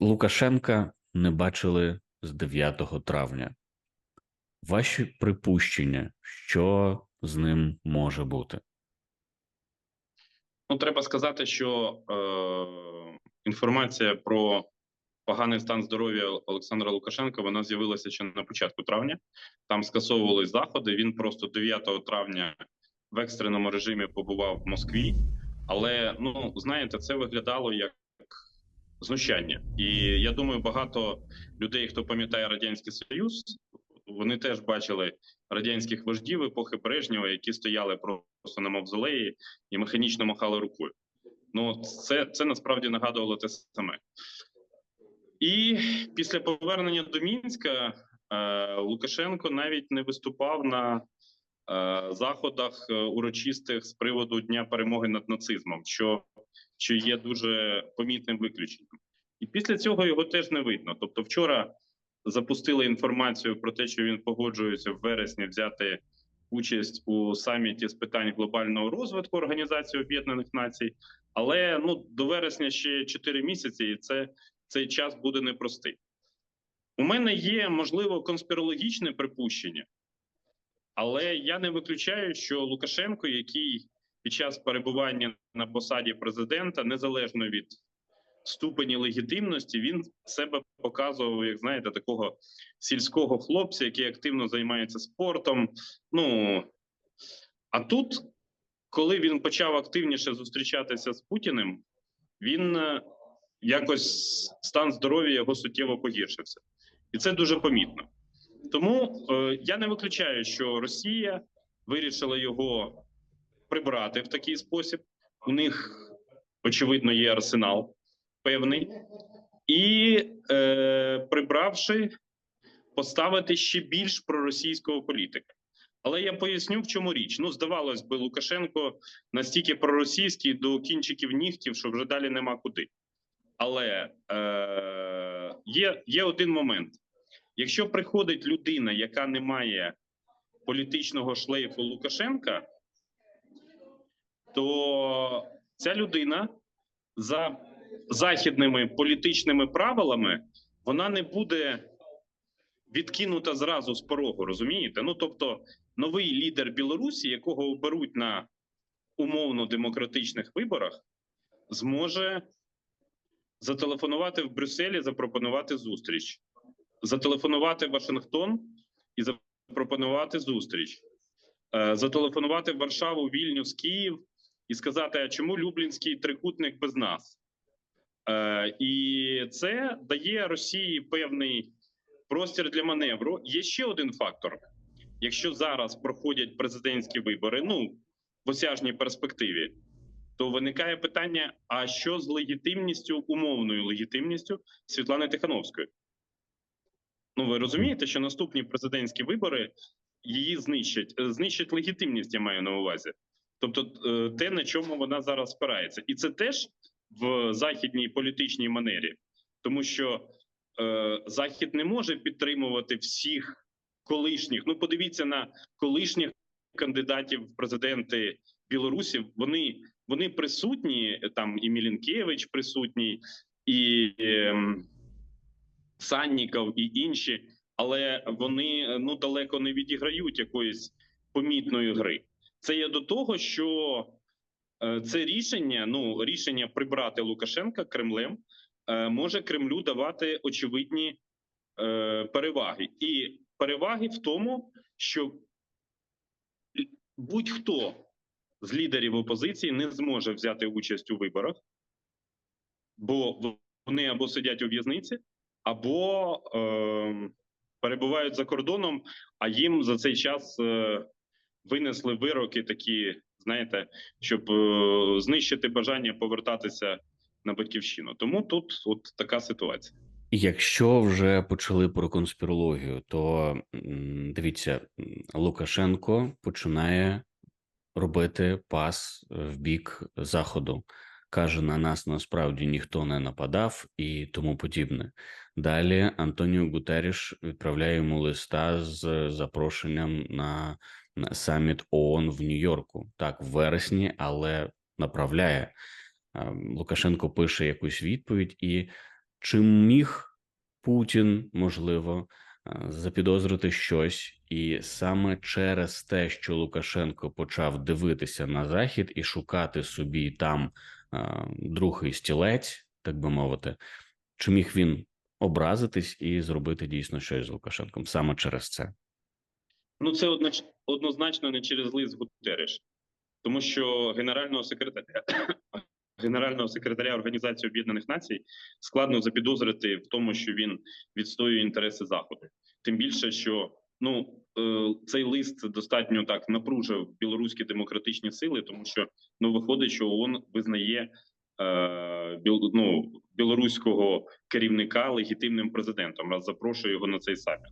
Лукашенка не бачили з 9 травня. Ваші припущення, що з ним може бути? Ну, треба сказати, що е, інформація про поганий стан здоров'я Олександра Лукашенка вона з'явилася ще на початку травня. Там скасовувались заходи. Він просто 9 травня в екстреному режимі побував в Москві. Але ну знаєте, це виглядало як знущання, і я думаю, багато людей, хто пам'ятає радянський союз, вони теж бачили радянських вождів епохи Брежнєва, які стояли просто на мавзолеї і механічно махали рукою. Ну це це насправді нагадувало те саме. І після повернення до мінська е, Лукашенко навіть не виступав на заходах е, урочистих з приводу дня перемоги над нацизмом, що що є дуже помітним виключенням, і після цього його теж не видно. Тобто, вчора запустили інформацію про те, що він погоджується в вересні взяти участь у саміті з питань глобального розвитку Організації Об'єднаних Націй, але ну до вересня ще 4 місяці, і це цей час буде непростий. У мене є можливо конспірологічне припущення, але я не виключаю, що Лукашенко, який під час перебування на посаді президента, незалежно від ступені легітимності, він себе показував, як знаєте, такого сільського хлопця, який активно займається спортом. Ну а тут, коли він почав активніше зустрічатися з Путіним, він е, якось стан здоров'я його суттєво погіршився, і це дуже помітно. Тому е, я не виключаю, що Росія вирішила його прибрати в такий спосіб. У них очевидно є арсенал певний, і е, прибравши, поставити ще більш проросійського політика. Але я поясню, в чому річ. Ну, здавалось би, Лукашенко настільки проросійський до кінчиків нігтів, що вже далі нема куди. Але е, є, є один момент: якщо приходить людина, яка не має політичного шлейфу Лукашенка, то ця людина за західними політичними правилами вона не буде відкинута зразу з порогу. Розумієте? Ну тобто, новий лідер Білорусі, якого оберуть на умовно демократичних виборах, зможе зателефонувати в Брюсселі, запропонувати зустріч, зателефонувати в Вашингтон і запропонувати зустріч, е, зателефонувати в Варшаву, Вільнюс, Київ і сказати: а чому Люблінський трикутник без нас? Е, і це дає Росії певний простір для маневру. Є ще один фактор: якщо зараз проходять президентські вибори, ну в осяжній перспективі, то виникає питання: а що з легітимністю, умовною легітимністю Світлани Тихановської? Ну, ви розумієте, що наступні президентські вибори її знищать, знищать легітимність, я маю на увазі. Тобто, е, те, на чому вона зараз спирається, і це теж в західній політичній манері, тому що е, Захід не може підтримувати всіх колишніх. Ну, подивіться на колишніх кандидатів в президенти Білорусі. Вони вони присутні там, і Мілінкевич присутній, і е, Санніков, і інші, але вони ну далеко не відіграють якоїсь помітної гри. Це є до того, що Е, це рішення, ну рішення прибрати Лукашенка Кремлем е, може Кремлю давати очевидні е, переваги, і переваги в тому, що будь-хто з лідерів опозиції не зможе взяти участь у виборах, бо вони або сидять у в'язниці, або е, перебувають за кордоном, а їм за цей час е, винесли вироки такі знаєте, щоб е, знищити бажання повертатися на батьківщину. Тому тут от така ситуація. Якщо вже почали про конспірологію, то дивіться, Лукашенко починає робити пас в бік заходу. Каже, на нас насправді ніхто не нападав і тому подібне. Далі Антоніо Гутеріш відправляє йому листа з запрошенням на саміт ООН в Нью-Йорку, так в вересні, але направляє Лукашенко пише якусь відповідь, і Чи міг Путін, можливо, запідозрити щось, і саме через те, що Лукашенко почав дивитися на захід і шукати собі там другий стілець, так би мовити, чи міг він образитись і зробити дійсно щось з Лукашенком саме через це? Ну, це однозначно не через лист Гутереш, тому що генерального секретаря генерального секретаря Організації Об'єднаних Націй складно запідозрити в тому, що він відстоює інтереси заходу. Тим більше, що ну е, цей лист достатньо так напружив білоруські демократичні сили, тому що ну виходить, що ООН визнає ну, білоруського керівника легітимним президентом, раз запрошує його на цей саміт.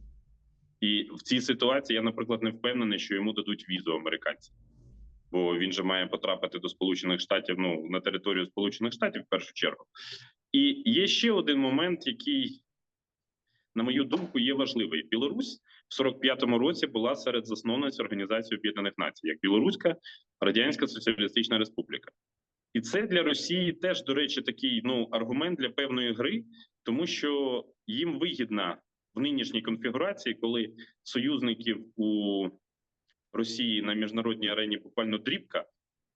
І в цій ситуації я, наприклад, не впевнений, що йому дадуть візу американці, бо він же має потрапити до Сполучених Штатів, ну на територію Сполучених Штатів в першу чергу. І є ще один момент, який, на мою думку, є важливий. Білорусь в 45-му році була серед засновниць Організації Об'єднаних Націй, як Білоруська Радянська Соціалістична Республіка. І це для Росії теж, до речі, такий ну аргумент для певної гри, тому що їм вигідна в нинішній конфігурації, коли союзників у Росії на міжнародній арені буквально дрібка,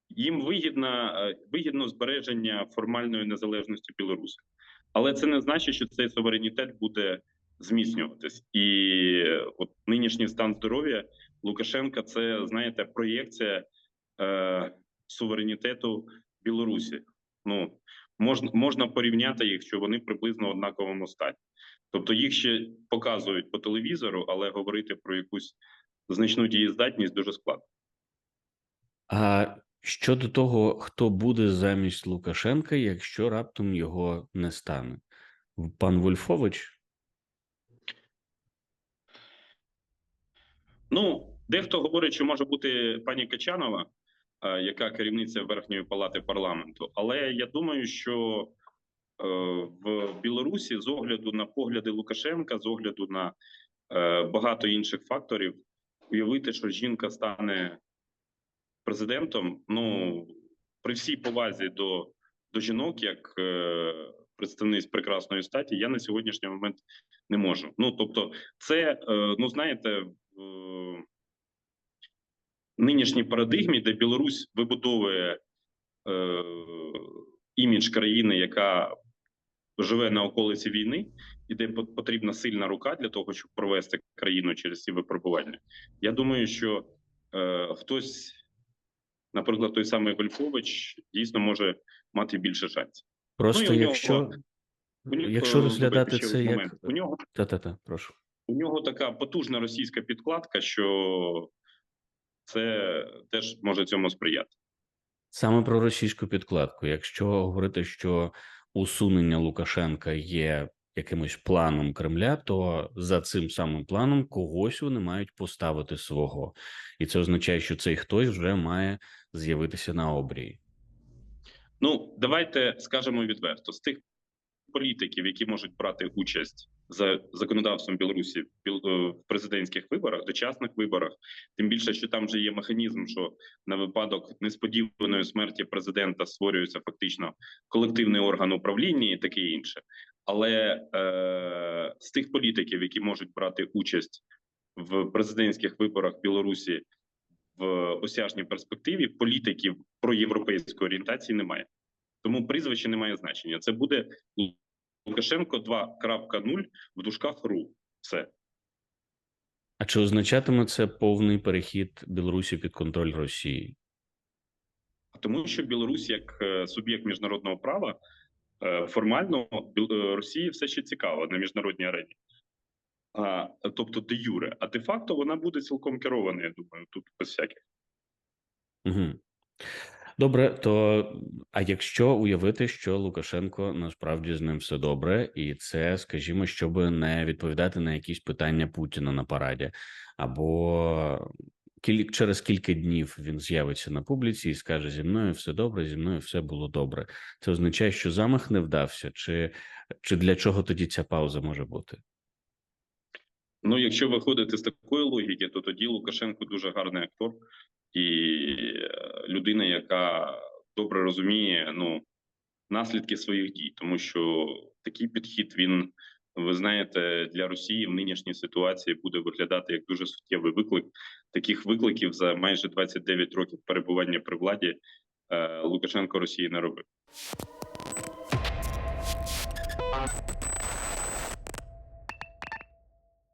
їм вигідна е, вигідно збереження формальної незалежності Білорусі, але це не значить, що цей суверенітет буде зміцнюватись. І от нинішній стан здоров'я Лукашенка це знаєте проєкція е, суверенітету Білорусі. Ну можна можна порівняти їх, що вони приблизно в однаковому стані. Тобто їх ще показують по телевізору, але говорити про якусь значну дієздатність дуже складно. А щодо того, хто буде замість Лукашенка, якщо раптом його не стане, пан Вольфович? Ну, дехто говорить, що може бути пані Качанова, яка керівниця верхньої палати парламенту. Але я думаю, що е, в Білорусі з огляду на погляди Лукашенка, з огляду на е, багато інших факторів, уявити, що жінка стане президентом. Ну при всій повазі до, до жінок, як е, представниць прекрасної статі, я на сьогоднішній момент не можу. Ну тобто, це е, ну знаєте, е, нинішній парадигмі, де Білорусь вибудовує е, імідж країни, яка живе на околиці війни, і де потрібна сильна рука для того, щоб провести країну через ці випробування. Я думаю, що е, хтось, наприклад, той самий Вольфович, дійсно може мати більше шансів. Просто і у нього- якщо, нього- якщо розглядати це як момент. у нього та-та-та, прошу. у нього така потужна російська підкладка, що це теж може цьому сприяти. Саме про російську підкладку. Якщо говорити, що усунення Лукашенка є якимось планом Кремля, то за цим самим планом когось вони мають поставити свого, і це означає, що цей хтось вже має з'явитися на обрії. Ну давайте скажемо відверто: з тих політиків, які можуть брати участь за законодавством Білорусі е, в президентських виборах, дочасних виборах, тим більше, що там вже є механізм, що на випадок несподіваної смерті президента створюється фактично колективний орган управління і таке інше. Але е, з тих політиків, які можуть брати участь в президентських виборах Білорусі в осяжній перспективі, політиків проєвропейської орієнтації немає. Тому прізвище не має значення. Це буде Лукашенко 2.0 в дужках РУ. Все. А чи означатиме це повний перехід Білорусі під контроль Росії? Тому що Білорусь, як е, суб'єкт міжнародного права, е, формально е, Росії все ще цікаво на міжнародній арені. А, тобто де юре, а де факто вона буде цілком керована, я думаю, тут без всяких. Угу. Добре, то а якщо уявити, що Лукашенко насправді з ним все добре, і це, скажімо, щоб не відповідати на якісь питання Путіна на параді, або через кілька днів він з'явиться на публіці і скаже: зі мною все добре, зі мною все було добре. Це означає, що замах не вдався, чи, чи для чого тоді ця пауза може бути? Ну, якщо виходити з такої логіки, то тоді Лукашенко дуже гарний актор і е, людина, яка добре розуміє ну наслідки своїх дій, тому що такий підхід він, ви знаєте, для Росії в нинішній ситуації буде виглядати як дуже суттєвий виклик. Таких викликів за майже 29 років перебування при владі е, Лукашенко Росії не робив.